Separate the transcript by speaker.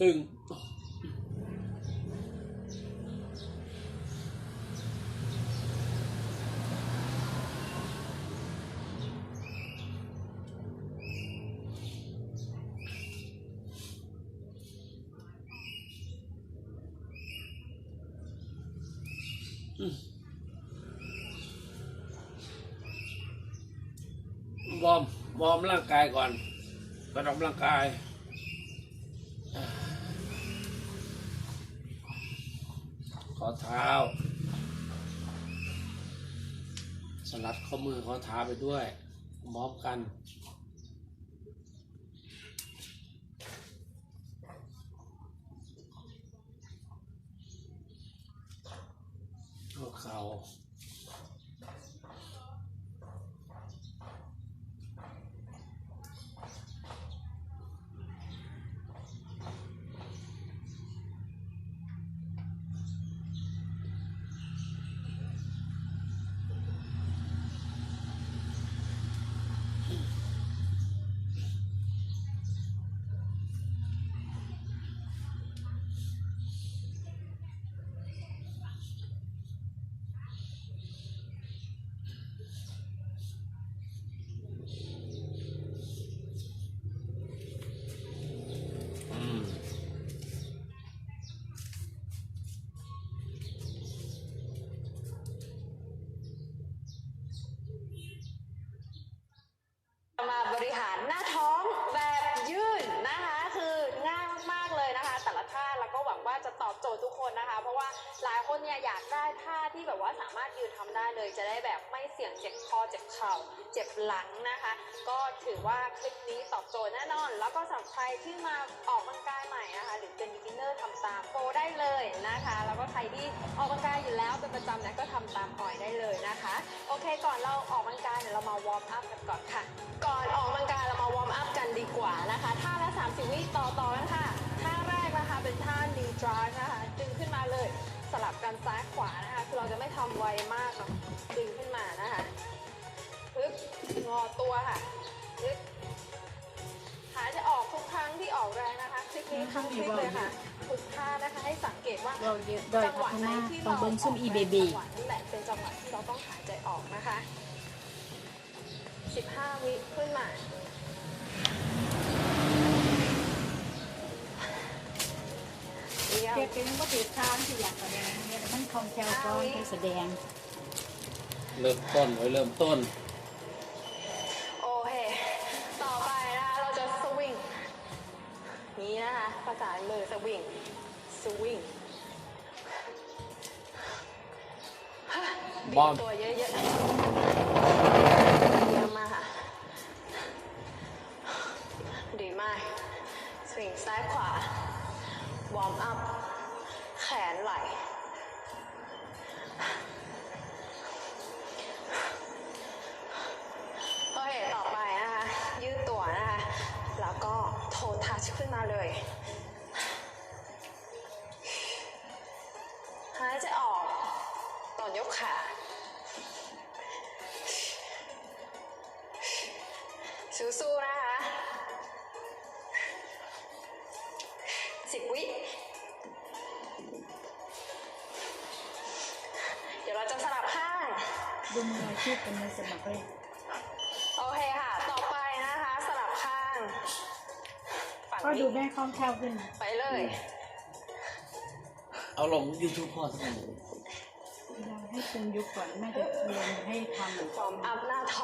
Speaker 1: ตึง วอร์มวอร์มร่างกายก่อนกระดมร่างกาย ขอเท้า สลัดข้อมือข้อเท้าไปด้วยมอบกัน หัวเข่า อืม
Speaker 2: มาบริหารหน้าท้องแบบยืดนะคะ คือง่ายมากๆเลยนะคะ แต่ละท่าแล้ ว่าจะตอบโจทย์ทุกคนนะคะ เพราะว่าหลายคนเนี่ยอยากได้ท่าที่แบบว่าสามารถยืนทำได้เลย จะได้แบบไม่เสี่ยงเจ็บคอเจ็บเข่าเจ็บหลังนะคะ ก็ถือว่าคลิปนี้ตอบโจทย์แน่นอน แล้วก็สำหรับใครที่มาออกกำลังกายใหม่นะคะหรือเป็น beginner ทำตามโปรได้เลยนะคะ แล้วก็ใครที่ออกกำลังกายอยู่แล้วเป็นประจำเนี่ยก็ทำตามออยได้เลยนะคะ โอเค ก่อนเราออกกำลังกายเดี๋ยวเรามาวอร์มอัพกันก่อนค่ะ ก่อนออกกำลังกายเรามาวอร์มอัพกันดีกว่า ไม่ทำไวมากเนาะดึงขึ้นมานะคะปึ๊บงอตัวค่ะปึ๊บหายใจออกทุกครั้งที่ออกแรงนะคะคลิปนี้ทั้งคลิปเลยค่ะทุกท่านะคะให้สังเกตว่า
Speaker 3: เราเยอะด้อยพัฒนาต้องเบิ้งซุ่มอีเบบี
Speaker 2: จังหวะนี่แหละเป็นจังหวะที่เราต้องหายใจออกนะคะ 15 วิขึ้นมาเยี่ยม
Speaker 3: เทียบกันยังก็ถือทางที่อยากแสดงเนี่ยมัน คล่องแคล่วก็ให้แสดง
Speaker 1: เริ่มต้นไว้เริ่มต้น
Speaker 2: โอเค ต่อไปนะคะ เราจะสวิง นี้นะคะ ภาษามือสวิง สวิง
Speaker 1: บอม
Speaker 2: ตัวเยอะๆเยี่ยมมากค่ะ ดีมาก สวิงซ้ายขวา วอร์มอัพ แขนไหล โอเค ต่อไปนะคะ ยืดตัวนะคะ แล้วก็โททัชขึ้นมาเลย หายใจออก ตอนยกขาสู้ๆนะคะสิบวิ ดี๋ยวเราจะสลับข้าง
Speaker 3: ดูมืออาชีพเป็นมือสมัครเลย
Speaker 2: โอเคค่ะ ต่อไปนะคะ สลับข้างฝั่ง
Speaker 3: ก็ดู
Speaker 2: นี้
Speaker 3: แม่คล่องแคล่วขึ้น
Speaker 2: ไปเลย
Speaker 1: เอาลงยูทูบพอสักหน่อย
Speaker 3: เราให้คุมยุคก่อนแม่จะเรียนให้ทำ
Speaker 2: ฟอร์มอัพหน้าท้อง